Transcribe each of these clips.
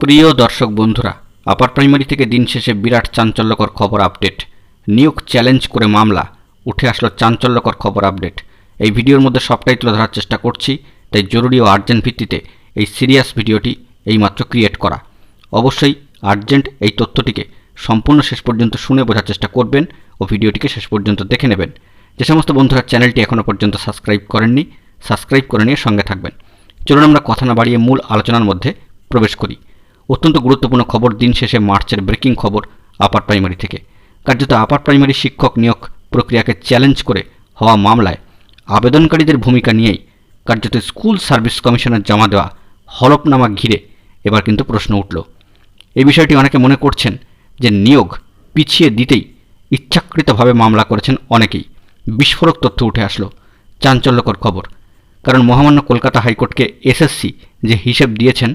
প্রিয় দর্শক বন্ধুরা, আপার প্রাইমারি থেকে দিন শেষে বিরাট চাঞ্চল্যকর খবর আপডেট নিয়োগ চ্যালেঞ্জ করে মামলা, উঠে আসলো চাঞ্চল্যকর খবর আপডেট এই ভিডিওর মধ্যে সবটাই তুলে ধরার চেষ্টা করছি, তাই জরুরি ও আর্জেন্ট ভিত্তিতে এই সিরিয়াস ভিডিওটি এইমাত্র ক্রিয়েট করা। অবশ্যই আর্জেন্ট এই তথ্যটিকে সম্পূর্ণ শেষ পর্যন্ত শুনে বোঝার চেষ্টা করবেন ও ভিডিওটিকে শেষ পর্যন্ত দেখে নেবেন। যে সমস্ত বন্ধুরা চ্যানেলটি এখনও পর্যন্ত সাবস্ক্রাইব করেননি সাবস্ক্রাইব করে নিয়ে সঙ্গে থাকবেন। চলুন আমরা কথা না বাড়িয়ে মূল আলোচনার মধ্যে প্রবেশ করি। অত্যন্ত গুরুত্বপূর্ণ খবর দিন শেষে মার্চের ব্রেকিং খবর আপার প্রাইমারি থেকে। কার্যত আপার প্রাইমারি শিক্ষক নিয়োগ প্রক্রিয়াকে চ্যালেঞ্জ করে হওয়া মামলায় আবেদনকারীদের ভূমিকা নিয়েই কার্যত স্কুল সার্ভিস কমিশনের জমা দেওয়া হলফনামা ঘিরে এবার কিন্তু প্রশ্ন উঠল। এই বিষয়টি অনেকে মনে করছেন যে নিয়োগ পিছিয়ে দিতেই ইচ্ছাকৃতভাবে মামলা করেছেন অনেকেই। বিস্ফোরক তথ্য উঠে আসলো। চাঞ্চল্যকর খবর। কারণ মহামান্য কলকাতা হাইকোর্টকে এসএসসি যে হিসেব দিয়েছেন,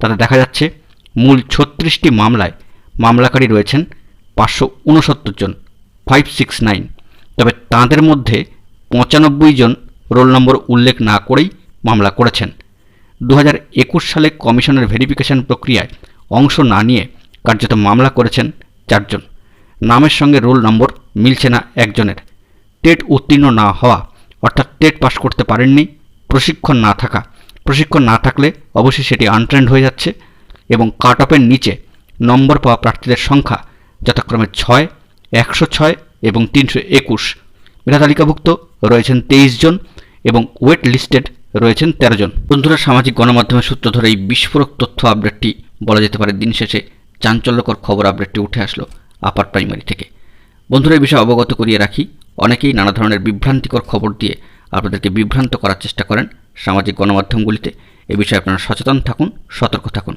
তাতে দেখা যাচ্ছে মূল ছত্রিশটি মামলায় মামলাকারী রয়েছেন পাঁচশো উনসত্তর জন ফাইভ সিক্স নাইন তবে তাঁদের মধ্যে পঁচানব্বই জন রোল নম্বর উল্লেখ না করেই মামলা করেছেন। দু সালে কমিশনের ভেরিফিকেশন প্রক্রিয়ায় অংশ না নিয়ে কার্যত মামলা করেছেন চারজন। নামের সঙ্গে রোল নম্বর মিলছে না একজনের। টেট উত্তীর্ণ না হওয়া, অর্থাৎ টেট পাশ করতে পারেননি, প্রশিক্ষণ না থাকা। প্রশিক্ষণ না থাকলে অবশ্যই সেটি আনট্রেন্ড হয়ে যাচ্ছে। এবং কাট অফের নিচে নম্বর পাওয়া প্রার্থীদের সংখ্যা যথাক্রমে ছয়, একশো ছয় এবং তিনশো একুশ। মেধা তালিকাভুক্ত রয়েছেন তেইশ জন এবং ওয়েট লিস্টেড রয়েছেন তেরো জন। বন্ধুরা, সামাজিক গণমাধ্যমের সূত্র ধরে এই বিস্ফোরক তথ্য আপডেটটি বলা যেতে পারে দিন শেষে চাঞ্চল্যকর খবর আপডেটটি উঠে আসলো আপার প্রাইমারি থেকে। বন্ধুরা, এই বিষয়ে অবগত করিয়ে রাখি, অনেকেই নানা ধরনের বিভ্রান্তিকর খবর দিয়ে আপনাদেরকে বিভ্রান্ত করার চেষ্টা করেন সামাজিক গণমাধ্যমগুলিতে। এ বিষয়ে আপনারা সচেতন থাকুন, সতর্ক থাকুন।